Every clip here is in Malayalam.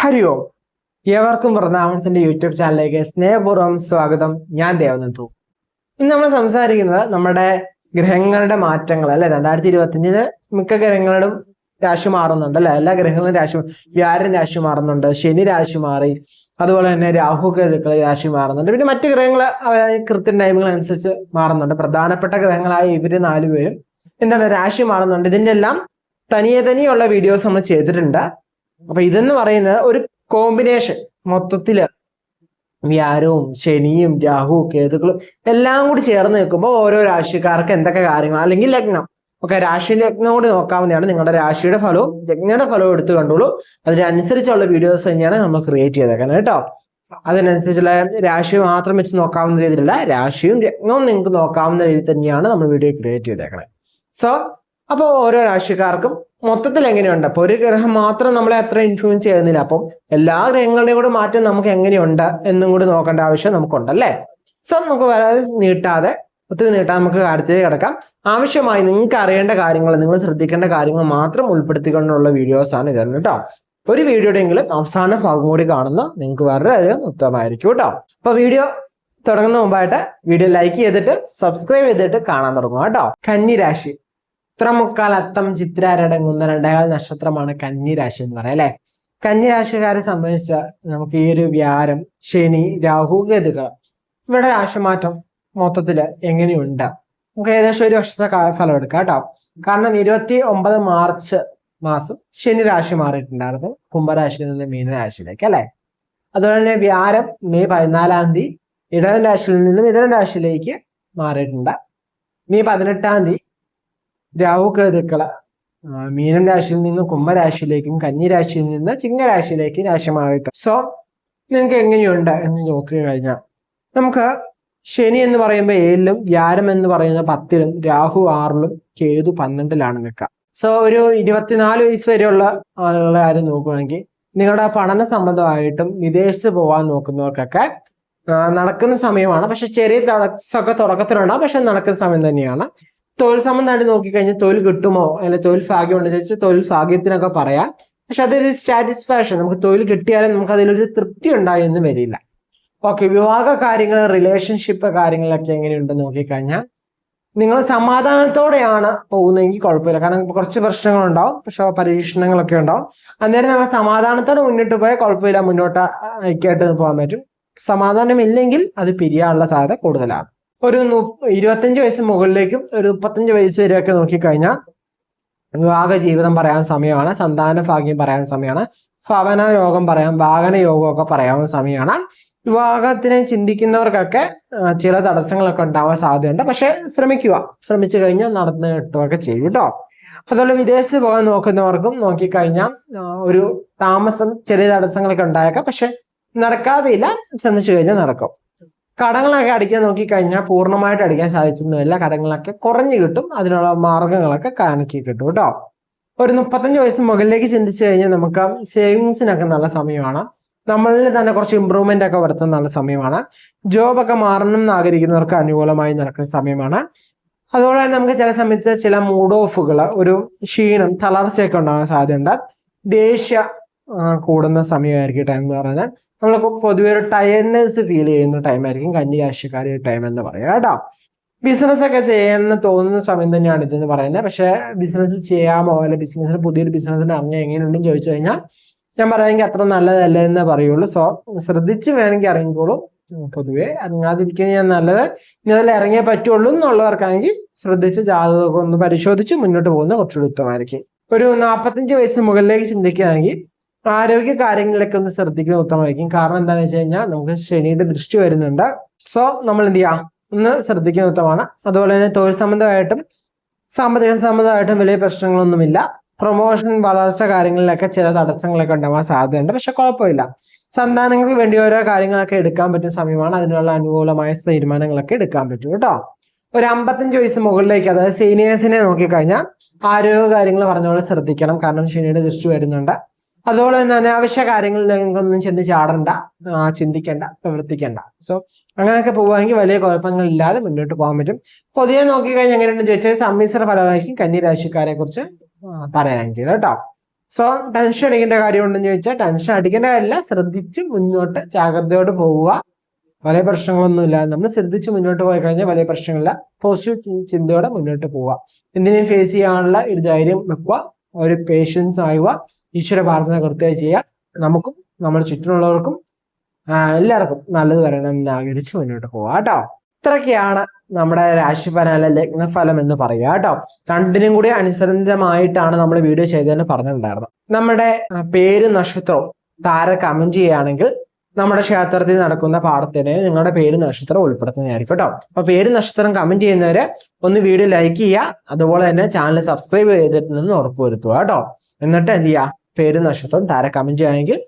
ഹരി ഓം ഏവർക്കും വൃന്ദാവനത്തിന്റെ യൂട്യൂബ് ചാനലിലേക്ക് സ്നേഹപൂർവം സ്വാഗതം. ഞാൻ ദേവനന്ദു ഇന്ന് നമ്മൾ സംസാരിക്കുന്നത് നമ്മുടെ ഗ്രഹങ്ങളുടെ മാറ്റങ്ങൾ അല്ലെ? രണ്ടായിരത്തി ഇരുപത്തിയഞ്ചിന് മിക്ക ഗ്രഹങ്ങളും രാശി മാറുന്നുണ്ട് അല്ലെ? എല്ലാ ഗ്രഹങ്ങളും രാശി വ്യാഴൻ രാശി മാറുന്നുണ്ട് ശനി രാശി മാറി അതുപോലെ തന്നെ രാഹു കേതുക്കൾ രാശി മാറുന്നുണ്ട്. പിന്നെ മറ്റു ഗ്രഹങ്ങൾ കൃത്യ ടൈമുകൾ അനുസരിച്ച് മാറുന്നുണ്ട്. പ്രധാനപ്പെട്ട ഗ്രഹങ്ങളായ ഇവർ നാലുപേരും എന്താണ് രാശി മാറുന്നുണ്ട്. ഇതിന്റെ എല്ലാം തനിയെ തനിയുള്ള വീഡിയോസ് നമ്മൾ ചെയ്തിട്ടുണ്ട്. അപ്പൊ ഇതെന്ന് പറയുന്നത് ഒരു കോമ്പിനേഷൻ മൊത്തത്തിൽ വ്യാരവും ശനിയും രാഹുവും കേതുക്കളും എല്ലാം കൂടി ചേർന്ന് നിൽക്കുമ്പോൾ ഓരോ രാശിക്കാർക്ക് എന്തൊക്കെ കാര്യങ്ങൾ അല്ലെങ്കിൽ ലഗ്നം. ഓക്കെ രാശി ലഗ്നം കൂടി നോക്കാവുന്നതാണ് നിങ്ങളുടെ രാശിയുടെ ഫലവും ലഗ്നയുടെ ഫലവും എടുത്തു കണ്ടോളൂ. അതിനനുസരിച്ചുള്ള വീഡിയോസ് തന്നെയാണ് നമ്മൾ ക്രിയേറ്റ് ചെയ്തേക്കുന്നത് കേട്ടോ. അതിനനുസരിച്ചുള്ള രാശി മാത്രം വെച്ച് നോക്കാവുന്ന രീതിയിലല്ല രാശിയും ലഗ്നവും നിങ്ങൾക്ക് നോക്കാവുന്ന രീതിയിൽ തന്നെയാണ് നമ്മൾ വീഡിയോ ക്രിയേറ്റ് ചെയ്തേക്കുന്നത് സോ അപ്പോൾ ഓരോ രാശിക്കാർക്കും മൊത്തത്തിൽ എങ്ങനെയുണ്ട്? അപ്പൊ ഒരു ഗ്രഹം മാത്രം നമ്മളെ അത്ര ഇൻഫ്ലുവൻസ് ചെയ്യുന്നില്ല. അപ്പം എല്ലാ ഗ്രഹങ്ങളുടെയും കൂടെ മാറ്റം നമുക്ക് എങ്ങനെയുണ്ട് എന്നും കൂടി നോക്കേണ്ട ആവശ്യം നമുക്കുണ്ടല്ലേ? സോ നമുക്ക് വരാതെ നീട്ടാതെ ഒത്തിരി നീട്ടാതെ നമുക്ക് കാര്യത്തിലേക്ക് കിടക്കാം. ആവശ്യമായി നിങ്ങൾക്ക് അറിയേണ്ട കാര്യങ്ങൾ നിങ്ങൾ ശ്രദ്ധിക്കേണ്ട കാര്യങ്ങൾ മാത്രം ഉൾപ്പെടുത്തിക്കൊണ്ടുള്ള വീഡിയോസാണ് ഇതെന്ന് കേട്ടോ. ഒരു വീഡിയോയുടെയെങ്കിലും അവസാന ഭാഗം കൂടി കാണുന്ന നിങ്ങൾക്ക് വളരെയധികം ഉത്തമമായിരിക്കും കേട്ടോ. അപ്പൊ വീഡിയോ തുടങ്ങുന്ന മുമ്പായിട്ട് വീഡിയോ ലൈക്ക് ചെയ്തിട്ട് സബ്സ്ക്രൈബ് ചെയ്തിട്ട് കാണാൻ തുടങ്ങുക കേട്ടോ. കന്നി രാശി ഉത്രമുക്കാൽ അത്തം ചിത്രാരടങ്ങുന്ന രണ്ടേകാൽ നക്ഷത്രമാണ് കന്നിരാശി എന്ന് പറയാം അല്ലെ? കന്നിരാശിക്കാരെ സംബന്ധിച്ച നമുക്ക് ഈ ഒരു വ്യാരം ശനി രാഹു ഗതുകൾ ഇവിടെ രാശിമാറ്റം മൊത്തത്തിൽ എങ്ങനെയുണ്ട്? നമുക്ക് ഏകദേശം ഒരു വർഷത്തെ ഫലം എടുക്കാം കേട്ടോ. കാരണം ഇരുപത്തി ഒമ്പത് മാർച്ച് മാസം ശനി രാശി മാറിയിട്ടുണ്ടായിരുന്നു കുംഭരാശിയിൽ നിന്ന് മീനരാശിയിലേക്ക് അല്ലെ? അതുപോലെ തന്നെ വ്യാരം മെയ് പതിനാലാം തീയതി ഇടവൻ രാശിയിൽ നിന്നും മിഥുന രാശിയിലേക്ക് മാറിയിട്ടുണ്ട്. മെയ് പതിനെട്ടാം തീയതി രാഹു കേതുക്കൾ മീനം രാശിയിൽ നിന്ന് കുംഭരാശിയിലേക്കും കന്നിരാശിയിൽ നിന്ന് ചിങ്ങരാശിയിലേക്കും രാശി മാറി സോ നിങ്ങൾക്ക് എങ്ങനെയുണ്ട് എന്ന് നോക്കി കഴിഞ്ഞാൽ നമുക്ക് ശനി എന്ന് പറയുമ്പോൾ ഏഴിലും വ്യാരം എന്ന് പറയുന്ന പത്തിലും രാഹു ആറിലും കേതു പന്ത്രണ്ടിലാണ് നിൽക്കുക. സോ ഒരു ഇരുപത്തിനാല് വയസ്സ് വരെയുള്ള ആളുകളെ ആരും നോക്കുകയാണെങ്കിൽ നിങ്ങളുടെ പഠന സംബന്ധമായിട്ടും വിദേശത്ത് പോകാൻ നോക്കുന്നവർക്കൊക്കെ നടക്കുന്ന സമയമാണ്. പക്ഷെ ചെറിയ തടസ്സമൊക്കെ തുടക്കത്തിലുണ്ടാവും പക്ഷെ നടക്കുന്ന സമയം തന്നെയാണ്. തൊഴിൽ സംബന്ധമായിട്ട് നോക്കിക്കഴിഞ്ഞാൽ തൊഴിൽ കിട്ടുമോ? അല്ലെങ്കിൽ തൊഴിൽ ഭാഗ്യം ഉണ്ടെന്ന് ചോദിച്ചാൽ തൊഴിൽ ഭാഗ്യത്തിനൊക്കെ പറയാം. പക്ഷെ അതൊരു സാറ്റിസ്ഫാക്ഷൻ നമുക്ക് തൊഴിൽ കിട്ടിയാലും നമുക്ക് അതിലൊരു തൃപ്തി ഉണ്ടായി എന്ന് വരില്ല. ഓക്കെ വിവാഹ കാര്യങ്ങൾ റിലേഷൻഷിപ്പ് കാര്യങ്ങളൊക്കെ എങ്ങനെയുണ്ടെന്ന് നോക്കിക്കഴിഞ്ഞാൽ നിങ്ങൾ സമാധാനത്തോടെയാണ് പോകുന്നതെങ്കിൽ കുഴപ്പമില്ല. കാരണം കുറച്ച് പ്രശ്നങ്ങളുണ്ടാവും. പക്ഷെ പരീക്ഷണങ്ങളൊക്കെ ഉണ്ടാവും. അന്നേരം നമ്മൾ സമാധാനത്തോടെ മുന്നോട്ട് പോയാൽ കുഴപ്പമില്ല. മുന്നോട്ട് ഐക്യമായിട്ട് പോകാൻ പറ്റും. സമാധാനമില്ലെങ്കിൽ അത് പിരിയാനുള്ള സാധ്യത കൂടുതലാണ്. ഒരു ഇരുപത്തഞ്ച് വയസ്സ് മുകളിലേക്കും ഒരു മുപ്പത്തഞ്ച് വയസ്സ് വരെയൊക്കെ നോക്കിക്കഴിഞ്ഞാൽ വിവാഹ ജീവിതം പറയാൻ സമയമാണ് സന്താന ഭാഗ്യം പറയാൻ സമയമാണ് ഭവന യോഗം പറയാം വാഹന യോഗമൊക്കെ പറയാൻ സമയമാണ്. വിവാഹത്തിനെ ചിന്തിക്കുന്നവർക്കൊക്കെ ചില തടസ്സങ്ങളൊക്കെ ഉണ്ടാവാൻ സാധ്യതയുണ്ട്. പക്ഷെ ശ്രമിക്കുക. ശ്രമിച്ചു കഴിഞ്ഞാൽ നടന്നു കിട്ടുകയൊക്കെ ചെയ്യും കേട്ടോ. അതുപോലെ വിദേശത്ത് പോകാൻ നോക്കുന്നവർക്കും നോക്കിക്കഴിഞ്ഞാൽ ഒരു താമസം ചെറിയ തടസ്സങ്ങളൊക്കെ ഉണ്ടായേക്കാം. പക്ഷെ നടക്കാതെയില്ല. ശ്രമിച്ചു കഴിഞ്ഞാൽ നടക്കും. കടങ്ങളൊക്കെ അടിക്കാൻ നോക്കിക്കഴിഞ്ഞാൽ പൂർണമായിട്ട് അടിക്കാൻ സാധിച്ചൊന്നുമില്ല കടങ്ങളൊക്കെ കുറഞ്ഞു കിട്ടും. അതിനുള്ള മാർഗങ്ങളൊക്കെ കാണിക്കി കിട്ടും കേട്ടോ. ഒരു മുപ്പത്തഞ്ച് വയസ്സ് മുകളിലേക്ക് ചിന്തിച്ചു കഴിഞ്ഞാൽ നമുക്ക് സേവിങ്സിനൊക്കെ നല്ല സമയമാണ്. നമ്മളിൽ തന്നെ കുറച്ച് ഇമ്പ്രൂവ്മെന്റ് ഒക്കെ വരുത്തുന്ന നല്ല സമയമാണ്. ജോബൊക്കെ മാറണം എന്ന് ആഗ്രഹിക്കുന്നവർക്ക് അനുകൂലമായി നടക്കുന്ന സമയമാണ്. അതുപോലെ തന്നെ നമുക്ക് ചില സമയത്ത് ചില മൂഡ് ഓഫുകൾ ഒരു ക്ഷീണം തളർച്ചയൊക്കെ ഉണ്ടാകാൻ സാധ്യതയുണ്ട്. ദേഷ്യ കൂടുന്ന സമയമായിരിക്കും ടൈം എന്ന് പറയുന്നത്. നമ്മൾ പൊതുവെ ഒരു ടയർഡ്നെസ് ഫീൽ ചെയ്യുന്ന ടൈം ആയിരിക്കും കന്നി രാശിക്കാരി ടൈം എന്ന് പറയുക കേട്ടോ. ബിസിനസ് ഒക്കെ ചെയ്യാമെന്ന് തോന്നുന്ന സമയം തന്നെയാണ് ഇതെന്ന് പറയുന്നത്. പക്ഷെ ബിസിനസ് ചെയ്യാമോ? അല്ലെ ബിസിനസ്സിന് പുതിയൊരു ബിസിനസ്സിന് അറിഞ്ഞ എങ്ങനെയുണ്ടെന്ന് ചോദിച്ചു കഴിഞ്ഞാൽ ഞാൻ പറയുമെങ്കിൽ അത്ര നല്ലതല്ല എന്ന് പറയുള്ളൂ. സോ ശ്രദ്ധിച്ച് വേണമെങ്കിൽ ഇറങ്ങിക്കോളൂ പൊതുവെ ഇറങ്ങാതിരിക്കുന്നത് ഞാൻ നല്ലത് ഇനി അതിൽ ഇറങ്ങിയേ പറ്റുള്ളൂ എന്നുള്ളവർക്കാണെങ്കിൽ ശ്രദ്ധിച്ച് ജാതകമൊക്കെ ഒന്ന് പരിശോധിച്ച് മുന്നോട്ട് പോകുന്ന കുറച്ചുകൂടി ഉത്തമമായിരിക്കും. ഒരു നാൽപ്പത്തഞ്ച് വയസ്സ് മുകളിലേക്ക് ചിന്തിക്കുകയാണെങ്കിൽ ആരോഗ്യ കാര്യങ്ങളിലൊക്കെ ഒന്ന് ശ്രദ്ധിക്കുന്നത് ഉത്തമമായിരിക്കും. കാരണം എന്താണെന്ന് വെച്ച് കഴിഞ്ഞാൽ നമുക്ക് ശനിയുടെ ദൃഷ്ടി വരുന്നുണ്ട്. സോ നമ്മൾ എന്ത് ചെയ്യാം? ഒന്ന് ശ്രദ്ധിക്കുന്നത് ഉത്തമമാണ്. അതുപോലെ തന്നെ തൊഴിൽ സംബന്ധമായിട്ടും സാമ്പത്തിക സംബന്ധമായിട്ടും വലിയ പ്രശ്നങ്ങളൊന്നുമില്ല. പ്രൊമോഷൻ വളർച്ച കാര്യങ്ങളിലൊക്കെ ചില തടസ്സങ്ങളൊക്കെ ഉണ്ടാവാൻ സാധ്യതയുണ്ട്. പക്ഷെ കുഴപ്പമില്ല. സന്താനങ്ങൾക്ക് വേണ്ടി ഓരോ കാര്യങ്ങളൊക്കെ എടുക്കാൻ പറ്റുന്ന സമയമാണ്. അതിനുള്ള അനുകൂലമായ തീരുമാനങ്ങളൊക്കെ എടുക്കാൻ പറ്റും കേട്ടോ. ഒരു അമ്പത്തഞ്ച് വയസ്സ് മുകളിലേക്ക് അതായത് സീനിയേഴ്സിനെ നോക്കിക്കഴിഞ്ഞാൽ ആരോഗ്യ കാര്യങ്ങൾ പറഞ്ഞപോലെ ശ്രദ്ധിക്കണം. കാരണം ശനിയുടെ ദൃഷ്ടി വരുന്നുണ്ട്. അതുപോലെ തന്നെ അനാവശ്യ കാര്യങ്ങളിലേക്കൊന്നും ചെന്ന് ചാടണ്ട. ചിന്തിക്കേണ്ട പ്രവർത്തിക്കേണ്ട. സോ അങ്ങനെയൊക്കെ പോവുകയാണെങ്കിൽ വലിയ കുഴപ്പങ്ങളില്ലാതെ മുന്നോട്ട് പോകാൻ പറ്റും. പൊതുവെ നോക്കിക്കഴിഞ്ഞാൽ എങ്ങനെയുണ്ടെന്ന് ചോദിച്ചാൽ സമ്മിശ്ര ഫലമായിരിക്കും കന്നി രാശിക്കാരെ കുറിച്ച് പറയാമെങ്കിൽ കേട്ടോ. സോ ടെൻഷൻ അടിക്കേണ്ട കാര്യമുണ്ടെന്ന് ചോദിച്ചാൽ ടെൻഷൻ അടിക്കേണ്ട കാര്യമില്ല. ശ്രദ്ധിച്ച് മുന്നോട്ട് ജാഗ്രതയോട് പോവുക. വലിയ പ്രശ്നങ്ങളൊന്നുമില്ല നമ്മൾ ശ്രദ്ധിച്ച് മുന്നോട്ട് പോയി കഴിഞ്ഞാൽ വലിയ പ്രശ്നങ്ങളില്ല. പോസിറ്റീവ് ചിന്തയോടെ മുന്നോട്ട് പോവുക. എന്തിനേയും ഫേസ് ചെയ്യാനുള്ള ഒരു ധൈര്യം വെക്കുക. ഒരു പേഷ്യൻസ് ആവുക ഈശ്വര പ്രാർത്ഥന കൃത്യമായി ചെയ്യുക നമുക്കും നമ്മുടെ ചുറ്റിനുള്ളവർക്കും എല്ലാവർക്കും നല്ലത് വരണം എന്ന് ആഗ്രഹിച്ച് മുന്നോട്ട് പോവാ കേട്ടോ. ഇത്രയൊക്കെയാണ് നമ്മുടെ രാശിഫലം ലഗ്നഫലം എന്ന് പറയുക കേട്ടോ. രണ്ടിനും കൂടി അനുസരിതമായിട്ടാണ് നമ്മൾ വീഡിയോ ചെയ്തതെന്ന് പറഞ്ഞിട്ടുണ്ടായിരുന്നത് നമ്മുടെ പേര് നക്ഷത്രവും താര കമന്റ് ചെയ്യുകയാണെങ്കിൽ നമ്മുടെ ക്ഷേത്രത്തിൽ നടക്കുന്ന പാഠത്തിന് നിങ്ങളുടെ പേര് നക്ഷത്രം ഉൾപ്പെടുത്തുന്നതായിരിക്കും കേട്ടോ. അപ്പൊ പേര് നക്ഷത്രം കമന്റ് ചെയ്യുന്നവര് ഒന്ന് വീഡിയോ ലൈക്ക് ചെയ്യുക. അതുപോലെ തന്നെ ചാനൽ സബ്സ്ക്രൈബ് ചെയ്തിട്ടുണ്ടെന്ന് ഉറപ്പുവരുത്തുക കേട്ടോ. എന്നിട്ട് എന്ത് ചെയ്യുക പേര് നക്ഷത്രം താര കമന്റ് ചെയ്യുകയാണെങ്കിൽ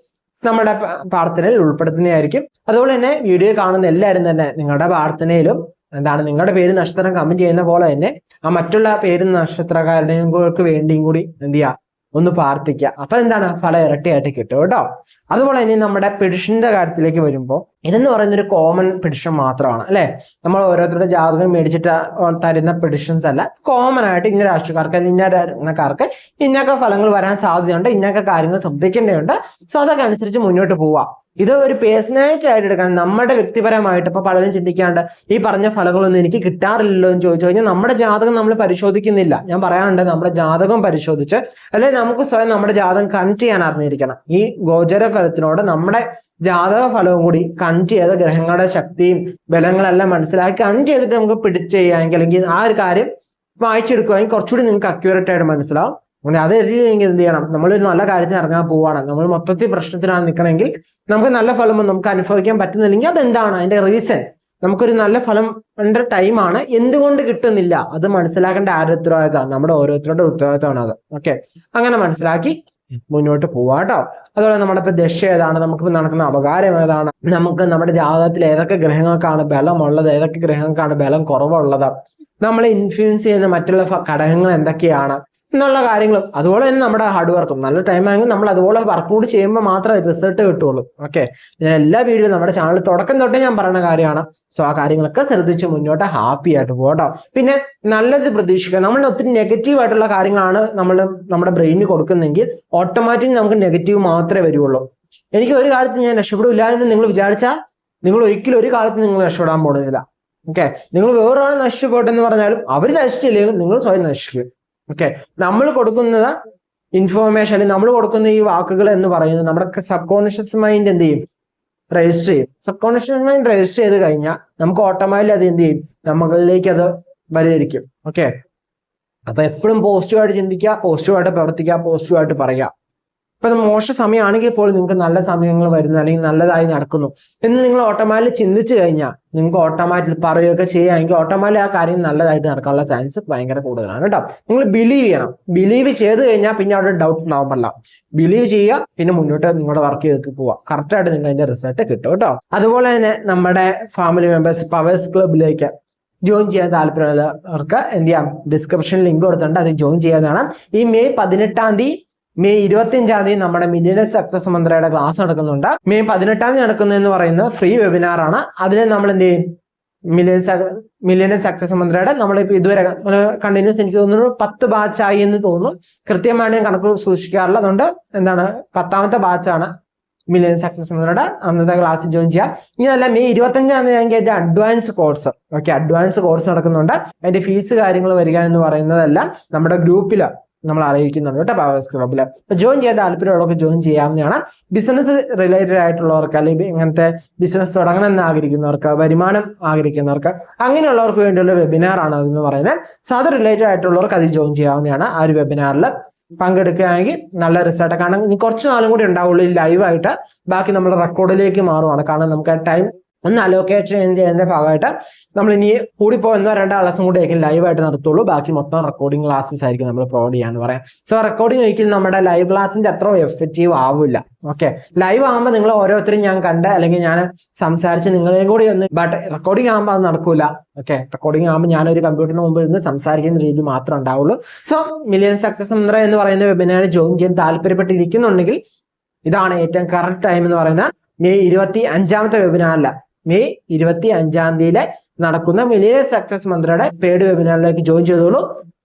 നമ്മുടെ പ്രാർത്ഥനയിൽ ഉൾപ്പെടുത്തുന്നതായിരിക്കും. അതുപോലെ തന്നെ വീഡിയോ കാണുന്ന എല്ലാവരും തന്നെ നിങ്ങളുടെ പ്രാർത്ഥനയിലും എന്താണ് നിങ്ങളുടെ പേര് നക്ഷത്രം കമന്റ് ചെയ്യുന്ന പോലെ തന്നെ ആ മറ്റുള്ള പേര് നക്ഷത്രക്കാരുടെയും വേണ്ടിയും കൂടി എന്ത് ചെയ്യുക ഒന്ന് പ്രാർത്ഥിക്കുക അപ്പൊ എന്താണ്? ഫലം ഇരട്ടിയായിട്ട് കിട്ടും കേട്ടോ. അതുപോലെ ഇനി നമ്മുടെ പെഡിഷന്റെ കാര്യത്തിലേക്ക് വരുമ്പോൾ ഇതെന്ന് പറയുന്ന ഒരു കോമൺ പെഡിഷൻ മാത്രമാണ് അല്ലെ? നമ്മൾ ഓരോരുത്തരുടെ ജാതകം മേടിച്ചിട്ട് തരുന്ന പെഡിഷൻസ് അല്ല. കോമൺ ആയിട്ട് ഇന്ന രാഷ്ട്രീയക്കാർക്ക് ഇന്ന രാഷ്ട്രീയക്കാർക്ക് ഇന്നൊക്കെ ഫലങ്ങൾ വരാൻ സാധ്യതയുണ്ട് ഇന്നൊക്കെ കാര്യങ്ങൾ ശ്രദ്ധിക്കേണ്ടതുണ്ട്. സോ അതൊക്കെ അനുസരിച്ച് മുന്നോട്ട് പോവാം. ഇത് ഒരു പേഴ്സണാലിറ്റി ആയിട്ട് എടുക്കണം നമ്മുടെ വ്യക്തിപരമായിട്ട് ഇപ്പൊ പലരും ചിന്തിക്കാണ്ട് ഈ പറഞ്ഞ ഫലങ്ങളൊന്നും എനിക്ക് കിട്ടാറില്ലല്ലോ എന്ന് ചോദിച്ചു കഴിഞ്ഞാൽ നമ്മുടെ ജാതകം നമ്മൾ പരിശോധിക്കുന്നില്ല. ഞാൻ പറയാറുണ്ട് നമ്മുടെ ജാതകം പരിശോധിച്ച് അല്ലെങ്കിൽ നമുക്ക് സ്വയം നമ്മുടെ ജാതകം കണക്ട് ചെയ്യാൻ അറിഞ്ഞിരിക്കണം. ഈ ഗോചര ഫലത്തിനോട് നമ്മുടെ ജാതക ഫലവും കൂടി കണക്ട് ചെയ്ത ഗ്രഹങ്ങളുടെ ശക്തിയും ബലങ്ങളെല്ലാം മനസ്സിലാക്കി കണക്ട് ചെയ്തിട്ട് നമുക്ക് പിടിച്ച് ചെയ്യാമെങ്കിൽ അല്ലെങ്കിൽ ആ ഒരു കാര്യം വായിച്ചെടുക്കുകയാണെങ്കിൽ കുറച്ചുകൂടി നിങ്ങൾക്ക് അക്യൂറേറ്റ് ആയിട്ട് മനസ്സിലാവും. അങ്ങനെ അത് എഴുതിയില്ലെങ്കിൽ എന്ത് ചെയ്യണം? നമ്മളൊരു നല്ല കാര്യത്തിന് ഇറങ്ങാൻ പോവാണ്. നമ്മൾ മൊത്തത്തിൽ പ്രശ്നത്തിനാണ് നിൽക്കണമെങ്കിൽ നമുക്ക് നല്ല ഫലമൊന്നും നമുക്ക് അനുഭവിക്കാൻ പറ്റുന്നില്ലെങ്കിൽ അതെന്താണ്? അതിന്റെ റീസൺ നമുക്കൊരു നല്ല ഫലം ന്റെ ടൈമാണ് എന്തുകൊണ്ട് കിട്ടുന്നില്ല? അത് മനസ്സിലാക്കേണ്ട ആരുടെ ഉത്തരവാദിത്തമാണ് നമ്മുടെ ഓരോരുത്തരുടെ ഉത്തരവാദിത്തമാണ് അത്. ഓക്കെ അങ്ങനെ മനസ്സിലാക്കി മുന്നോട്ട് പോവാട്ടോ അതുപോലെ നമ്മുടെ ഇപ്പൊ ദശ ഏതാണ്? നമുക്ക് നടക്കുന്ന അപകാരം ഏതാണ്? നമുക്ക് നമ്മുടെ ജാതകത്തിൽ ഏതൊക്കെ ഗ്രഹങ്ങൾക്കാണ് ബലമുള്ളത്? ഏതൊക്കെ ഗ്രഹങ്ങൾക്കാണ് ബലം കുറവുള്ളത്? നമ്മളെ ഇൻഫ്ലുവൻസ് ചെയ്യുന്ന മറ്റുള്ള ഘടകങ്ങൾ എന്തൊക്കെയാണ്? എന്നുള്ള കാര്യങ്ങളും. അതുപോലെ തന്നെ നമ്മുടെ ഹാർഡ് വർക്കും നല്ല ടൈം ആയെങ്കിൽ നമ്മൾ അതുപോലെ വർക്ക് കൂടി ചെയ്യുമ്പോൾ മാത്രമേ റിസൾട്ട് കിട്ടുള്ളൂ ഓക്കെ ഞാൻ എല്ലാ വീഡിയോയും നമ്മുടെ ചാനൽ തുടക്കം തൊട്ടേ ഞാൻ പറയുന്ന കാര്യമാണ്. സോ ആ കാര്യങ്ങളൊക്കെ ശ്രദ്ധിച്ച് മുന്നോട്ട് ഹാപ്പി ആയിട്ട് പോകട്ടോ പിന്നെ നല്ലത് പ്രതീക്ഷിക്കുക. നമ്മൾ ഒത്തിരി നെഗറ്റീവ് ആയിട്ടുള്ള കാര്യങ്ങളാണ് നമ്മൾ നമ്മുടെ ബ്രെയിനിന് കൊടുക്കുന്നെങ്കിൽ ഓട്ടോമാറ്റിക് നമുക്ക് നെഗറ്റീവ് മാത്രമേ വരുള്ളൂ എനിക്ക് ഒരു കാലത്ത് ഞാൻ രക്ഷപ്പെടില്ല എന്ന് നിങ്ങൾ വിചാരിച്ചാൽ നിങ്ങൾ ഒരിക്കലും ഒരു കാലത്ത് നിങ്ങൾ രക്ഷപ്പെടാൻ പോകുന്നില്ല ഓക്കെ നിങ്ങൾ വേറൊരാൾ നശിച്ചു പോട്ടെന്ന് പറഞ്ഞാലും അവർ നശിച്ചില്ലെങ്കിലും നിങ്ങൾ സ്വയം നശിക്കുക ഓക്കെ നമ്മൾ കൊടുക്കുന്നത് ഇൻഫോർമേഷൻ നമ്മൾ കൊടുക്കുന്ന ഈ വാക്കുകൾ എന്ന് പറയുന്നത് നമ്മുടെ സബ് കോൺഷ്യസ് മൈൻഡ് എന്ത് ചെയ്യും? രജിസ്റ്റർ ചെയ്യും. സബ് കോൺഷ്യസ് മൈൻഡ് രജിസ്റ്റർ ചെയ്ത് കഴിഞ്ഞാൽ നമുക്ക് ഓട്ടോമാറ്റിക്കലി അത് എന്ത് ചെയ്യും? നമ്മളിലേക്ക് അത് വരിതിരിക്കും ഓക്കെ അപ്പൊ എപ്പോഴും പോസിറ്റീവായിട്ട് ചിന്തിക്കുക പോസിറ്റീവായിട്ട് പ്രവർത്തിക്കുക പോസിറ്റീവായിട്ട് പറയുക. ഇപ്പൊ മോശ സമയമാണെങ്കിൽ പോലും നിങ്ങൾക്ക് നല്ല സമയങ്ങൾ വരുന്നു അല്ലെങ്കിൽ നല്ലതായി നടക്കുന്നു. എന്ന് നിങ്ങൾ ഓട്ടോമാറ്റിക് ചിന്തിച്ചു കഴിഞ്ഞാൽ നിങ്ങൾക്ക് ഓട്ടോമാറ്റിക് പറയുകയൊക്കെ ചെയ്യുകയാണെങ്കിൽ ഓട്ടോമാറ്റിക് ആ കാര്യം നല്ലതായിട്ട് നടക്കാനുള്ള ചാൻസ് ഭയങ്കര കൂടുതലാണ് കേട്ടോ. നിങ്ങൾ ബിലീവ് ചെയ്യണം. ബിലീവ് ചെയ്ത് കഴിഞ്ഞാൽ പിന്നെ അവിടെ ഡൗട്ട് ഉണ്ടാവുമല്ല ബിലീവ് ചെയ്യുക പിന്നെ മുന്നോട്ട് നിങ്ങളുടെ വർക്ക് ചെയ്ത് പോവുക. കറക്റ്റായിട്ട് നിങ്ങൾ അതിന്റെ റിസൾട്ട് കിട്ടും കേട്ടോ. അതുപോലെ തന്നെ നമ്മുടെ ഫാമിലി മെമ്പേഴ്സ് പവേഴ്സ് ക്ലബിലേക്ക് ജോയിൻ ചെയ്യാൻ താല്പര്യമുള്ളവർക്ക് എന്ത് ചെയ്യാം? ഡിസ്ക്രിപ്ഷൻ ലിങ്ക് കൊടുത്തിട്ടുണ്ട്. അത് ജോയിൻ ചെയ്യാതാണ് ഈ മെയ് പതിനെട്ടാം തീയതി മെയ് ഇരുപത്തിയഞ്ചാം തീയതി നമ്മുടെ മില്ലിയനർ സക്സസ് മന്ത്രയുടെ ക്ലാസ് നടക്കുന്നുണ്ട്. മെയ് പതിനെട്ടാം തീയതി നടക്കുന്നതെന്ന് പറയുന്നത് ഫ്രീ വെബിനാർ ആണ്. അതിന് നമ്മൾ എന്ത് ചെയ്യും? മില്യൻ മില്ലിയൻ സക്സസ് മന്ത്രയുടെ നമ്മൾ ഇതുവരെ കണ്ടിന്യൂസ് എനിക്ക് തോന്നുന്നു പത്ത് ബാച്ചായി എന്ന് തോന്നുന്നു. കൃത്യമായി ഞാൻ കണക്ക് സൂക്ഷിക്കാറില്ല അതുകൊണ്ട് എന്താണ്? പത്താമത്തെ ബാച്ചാണ് മില്യൻ സക്സസ് മന്ത്രയുടെ അന്നത്തെ ക്ലാസ് ജോയിൻ ചെയ്യാം ഇനി അല്ല മെയ് ഇരുപത്തഞ്ചാം തീയതി എനിക്ക് അതിന്റെ advance course okay advance course നടക്കുന്നുണ്ട്. അതിന്റെ ഫീസ് കാര്യങ്ങൾ വരിക എന്ന് പറയുന്നതെല്ലാം നമ്മുടെ ഗ്രൂപ്പിൽ നമ്മൾ അറിയിക്കുന്നുണ്ട് കേട്ടോ പവേഴ്സ് ക്ലബ്ബിൽ അപ്പോൾ ജോയിൻ ചെയ്യാൻ താല്പര്യമുള്ളവർക്ക് ജോയിൻ ചെയ്യാവുന്നതാണ്. ബിസിനസ് റിലേറ്റഡ് ആയിട്ടുള്ളവർക്ക് അല്ലെങ്കിൽ ഇങ്ങനത്തെ ബിസിനസ് തുടങ്ങണം എന്ന് ആഗ്രഹിക്കുന്നവർക്ക് വരുമാനം ആഗ്രഹിക്കുന്നവർക്ക് അങ്ങനെയുള്ളവർക്ക് വേണ്ടിയുള്ള വെബിനാർ ആണ് അതെന്ന് പറയുന്നത്. സോ അത് റിലേറ്റഡ് ആയിട്ടുള്ളവർക്ക് അത് ജോയിൻ ചെയ്യാവുന്നതാണ് ആ ഒരു വെബിനാറിൽ പങ്കെടുക്കുകയാണെങ്കിൽ നല്ല റിസൾട്ട് കാരണം ഇനി കുറച്ച് നാളും കൂടി ഉണ്ടാവുള്ളൂ ലൈവായിട്ട് ബാക്കി നമ്മൾ റെക്കോർഡിലേക്ക് മാറുവാണ്. കാരണം നമുക്ക് ആ ടൈം ഒന്ന് അലോക്കേഷൻ ചെയ്യുന്നതിന്റെ ഭാഗമായിട്ട് നമ്മൾ ഇനി കൂടിപ്പോ എന്നോ രണ്ടോ ക്ലാസ്സും കൂടി ആയിരിക്കും ലൈവായിട്ട് നടത്തുള്ളൂ. ബാക്കി മൊത്തം റെക്കോർഡിംഗ് ക്ലാസ്സസ് ആയിരിക്കും നമ്മൾ പ്രൊവൈഡ് ചെയ്യാന്ന് പറയാം. സോ റെക്കോർഡിംഗ് ഒരിക്കലും നമ്മുടെ ലൈവ് ക്ലാസ്സിന്റെ അത്ര എഫക്റ്റീവ് ആവില്ല. ഓക്കെ ലൈവ് ആകുമ്പോൾ നിങ്ങൾ ഓരോരുത്തരും ഞാൻ കണ്ട് അല്ലെങ്കിൽ ഞാൻ സംസാരിച്ച് നിങ്ങളെയും കൂടി ഒന്ന് ബട്ട് റെക്കോർഡിംഗ് ആകുമ്പോൾ അത് നടക്കൂല. ഓക്കെ റെക്കോർഡിംഗ് ആകുമ്പോൾ ഞാനൊരു കമ്പ്യൂട്ടറിന് മുമ്പ് നിന്ന് സംസാരിക്കുന്ന രീതി മാത്രമേ ഉണ്ടാവുള്ളൂ. സോ മില്യൺ സക്സസ് മന്ത്ര എന്ന് പറയുന്ന വെബിനാർ ജോയിൻ ചെയ്യാൻ താല്പര്യപ്പെട്ടിരിക്കുന്നുണ്ടെങ്കിൽ ഇതാണ് ഏറ്റവും കറക്റ്റ് ടൈം എന്ന് പറയുന്ന മെയ് ഇരുപത്തി അഞ്ചാമത്തെ വെബിനാറില മെയ് ഇരുപത്തി അഞ്ചാം തീയതി നടക്കുന്ന മിലിയൻ സക്സസ് മന്ത്രിയുടെ പേഡ് വെബിനാറിലേക്ക് ജോയിൻ ചെയ്തോളൂ.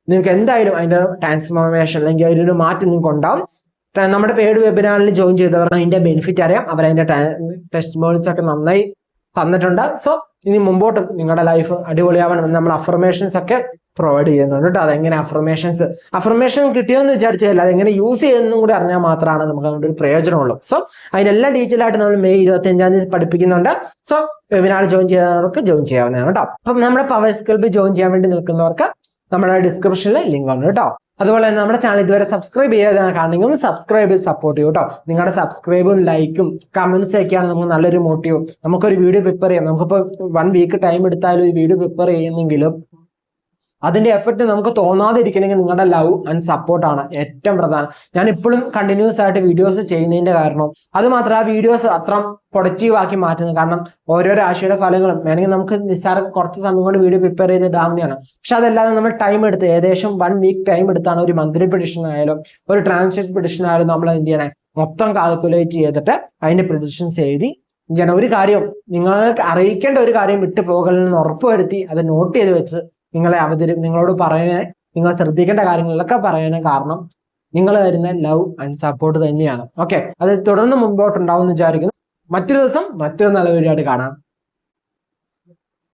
നിങ്ങൾക്ക് എന്തായാലും അതിന്റെ ട്രാൻസ്ഫോർമേഷൻ അല്ലെങ്കിൽ അതിനൊരു മാറ്റം നിങ്ങൾക്ക് ഉണ്ടാവും. നമ്മുടെ പേഡ് വെബിനാറിൽ ജോയിൻ ചെയ്തവർ അതിന്റെ ബെനിഫിറ്റ് അറിയാം. അവർ അതിന്റെ ടെസ്റ്റ് മോഡ്സ് ഒക്കെ നന്നായി തന്നിട്ടുണ്ട്. സോ ഇനി മുമ്പോട്ടും നിങ്ങളുടെ ലൈഫ് അടിപൊളിയാവണം നമ്മൾ അഫർമേഷൻസ് ഒക്കെ പ്രൊവൈഡ് ചെയ്യുന്നുണ്ട് കേട്ടോ. അതെങ്ങനെ അഫർമേഷൻസ് അഫർമേഷൻ കിട്ടിയോന്ന് വിചാരിച്ചാൽ അതെങ്ങനെ യൂസ് ചെയ്യുന്നതും കൂടി അറിഞ്ഞാൽ മാത്രമാണ് നമുക്ക് അതുകൊണ്ട് ഒരു പ്രയോജനമുള്ളൂ. സോ അതിനെല്ലാം ഡീറ്റെയിൽ ആയിട്ട് നമ്മൾ മെയ് ഇരുപത്തി അഞ്ചാം തീയതി പഠിപ്പിക്കുന്നുണ്ട്. സോ വെബിനാർ ജോയിൻ ചെയ്യുന്നവർക്ക് ജോയിൻ ചെയ്യാവുന്നതാണ് കേട്ടോ. അപ്പം നമ്മുടെ പവർ സ്കിൽബ് ജോയിൻ ചെയ്യാൻ വേണ്ടി നിൽക്കുന്നവർക്ക് നമ്മുടെ ഡിസ്ക്രിപ്ഷനിൽ ലിങ്ക് ഉണ്ട് കേട്ടോ. അതുപോലെ തന്നെ നമ്മുടെ ചാനൽ ഇതുവരെ സബ്സ്ക്രൈബ് ചെയ്യാതെ കാണണമെങ്കിൽ ഒന്ന് സബ്സ്ക്രൈബ് ചെയ്ത് സപ്പോർട്ട് ചെയ്യും കേട്ടോ. നിങ്ങളുടെ സബ്സ്ക്രൈബും ലൈക്കും കമന്റ്സ് ഒക്കെയാണ് നമുക്ക് നല്ലൊരു മോട്ടീവ് നമുക്കൊരു വീഡിയോ പ്രിപ്പയർ ചെയ്യാം. നമുക്കിപ്പോൾ വൺ വീക്ക് ടൈം എടുത്താലും ഈ വീഡിയോ പ്രിപ്പയർ ചെയ്യുന്നെങ്കിലും അതിന്റെ എഫക്റ്റ് നമുക്ക് തോന്നാതിരിക്കണമെങ്കിൽ നിങ്ങളുടെ ലവ് ആൻഡ് സപ്പോർട്ടാണ് ഏറ്റവും പ്രധാനം. ഞാൻ ഇപ്പോഴും കണ്ടിന്യൂസ് ആയിട്ട് വീഡിയോസ് ചെയ്യുന്നതിന്റെ കാരണം അത് മാത്രം ആ വീഡിയോസ് അത്ര പ്രൊഡക്റ്റീവ് ആക്കി മാറ്റുന്നത്. കാരണം ഓരോ രാശിയുടെ ഫലങ്ങളും വേണമെങ്കിൽ നമുക്ക് നിസ്സാര കുറച്ച് സമയം കൊണ്ട് വീഡിയോ പ്രിപ്പയർ ചെയ്ത് ഇടാവുന്നതാണ്. പക്ഷെ അതല്ലാതെ നമ്മൾ ടൈം എടുത്ത് ഏകദേശം വൺ വീക്ക് ടൈം എടുത്താണ് ഒരു മന്ത്ലി പ്രഡിഷൻ ആയാലും ഒരു ട്രാൻസ്ലേറ്റ് പ്രഡിഷൻ ആയാലും നമ്മൾ എന്ത് ചെയ്യണേ? മൊത്തം കാൽക്കുലേറ്റ് ചെയ്തിട്ട് അതിന്റെ പ്രഡിഷൻസ് എഴുതി ഞാൻ ഒരു കാര്യം നിങ്ങൾക്ക് അറിയിക്കേണ്ട ഒരു കാര്യം വിട്ടു പോകലെന്ന് ഉറപ്പുവരുത്തി അത് നോട്ട് ചെയ്ത് വെച്ച് നിങ്ങളെ അവതരി നിങ്ങളോട് പറയാൻ നിങ്ങൾ ശ്രദ്ധിക്കേണ്ട കാര്യങ്ങളിലൊക്കെ പറയാൻ കാരണം നിങ്ങൾ തരുന്ന ലവ് ആൻഡ് സപ്പോർട്ട് തന്നെയാണ്. ഓക്കെ അത് തുടർന്ന് മുമ്പോട്ടുണ്ടാവും എന്ന് വിചാരിക്കുന്നു. മറ്റൊരു ദിവസം മറ്റൊരു നല്ല വീഡിയോ ആയിട്ട് കാണാം.